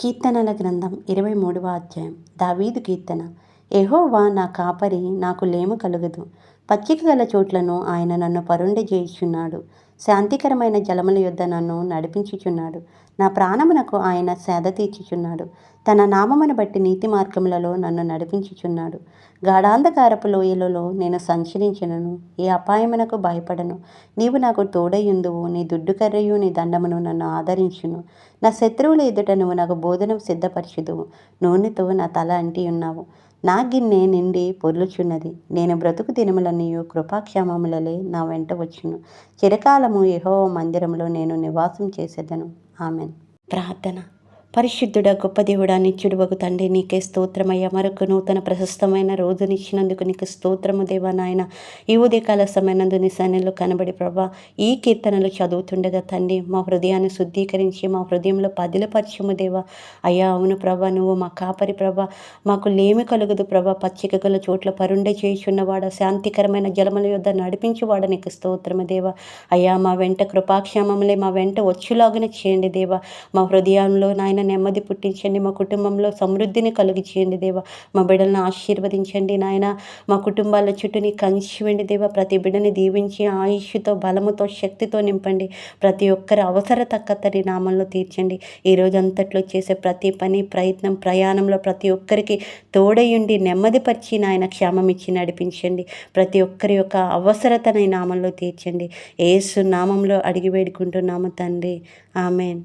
కీర్తనల గ్రంథం ఇరవై మూడవ అధ్యాయం. దావీదు కీర్తన. ఎహోవా నా కాపరి నాకు లేము కలుగదు. పచ్చిక గల చోట్లను ఆయన నన్ను పరుండి చేయుచున్నాడు శాంతికరమైన జలముల యొద్ద నన్ను నడిపించుచున్నాడు. నా ప్రాణమునకు ఆయన సేద తీర్చుచున్నాడు. తన నామమును బట్టి నీతి మార్గములలో నన్ను నడిపించుచున్నాడు. గాఢాంధకారపు లోయలలో నేను సంచరించినను. ఏ అపాయమునకు భయపడను. నీవు నాకు తోడయుందువు నీ దుడ్డు కర్రయు నీ దండమును నన్ను ఆదరించును. నా శత్రువుల ఎదుట నువ్వు నాకు బోధన సిద్ధపరచుదువు. నూనెతో నా తల అంటి ఉన్నావు నా గిన్నె నిండి పొర్లుచున్నది. నేను బ్రతుకు దినములను దినములన్నయు కృపాక్షేమములలే నా వెంట వచ్చును. చిరకాలము యహో మందిరంలో నేను నివాసం చేసేదను. ఆమెన్. ప్రార్థన. పరిశుద్ధుడ గొప్ప దేవుడా నిత్యుడు తండ్రి నీకే స్తోత్రమయ్య. మరొక నూతన ప్రశస్తమైన రోజునిచ్చినందుకు నీకు స్తోత్రము దేవా నాయన. ఈ ఉదయకాల సమయనందు నీ కనబడి ప్రభా ఈ కీర్తనలు చదువుతుండగా తండ్రి మా హృదయాన్ని శుద్ధీకరించి మా హృదయంలో పదిలపరచము దేవా. అయ్యా అవును ప్రభా నువ్వు మా కాపరి ప్రభా. మాకు లేమి కలుగదు ప్రభా. పచ్చిక గల చోట్ల పరుండే చేయుచున్నవాడ శాంతికరమైన జలముల యొద్ద నడిపించువాడ నీకు స్తోత్రము దేవా. అయ్యా మా వెంట కృపాక్షేమములే మా వెంట వచ్చులాగున చేయండి దేవా. మా హృదయంలో నాయన నాయన నెమ్మది పుట్టించండి. మా కుటుంబంలో సమృద్ధిని కలిగి చేయండి దేవా. మా బిడ్డలను ఆశీర్వదించండి నాయన. మా కుటుంబాల చుట్టూని కంచివండి దేవా. ప్రతి బిడ్డని దీవించి ఆయుష్తో బలముతో శక్తితో నింపండి. ప్రతి ఒక్కరి అవసర తక్కతని నామంలో తీర్చండి. ఈ రోజంతట్లో చేసే ప్రతి పని ప్రయత్నం ప్రయాణంలో ప్రతి ఒక్కరికి తోడయుండి నెమ్మదిపరిచి నాయన క్షేమం ఇచ్చి నడిపించండి. ప్రతి ఒక్కరి యొక్క అవసరతని నామంలో తీర్చండి. ఏసు నామంలో అడిగి వేడుకుంటున్నాము తండ్రి. ఆమెన్.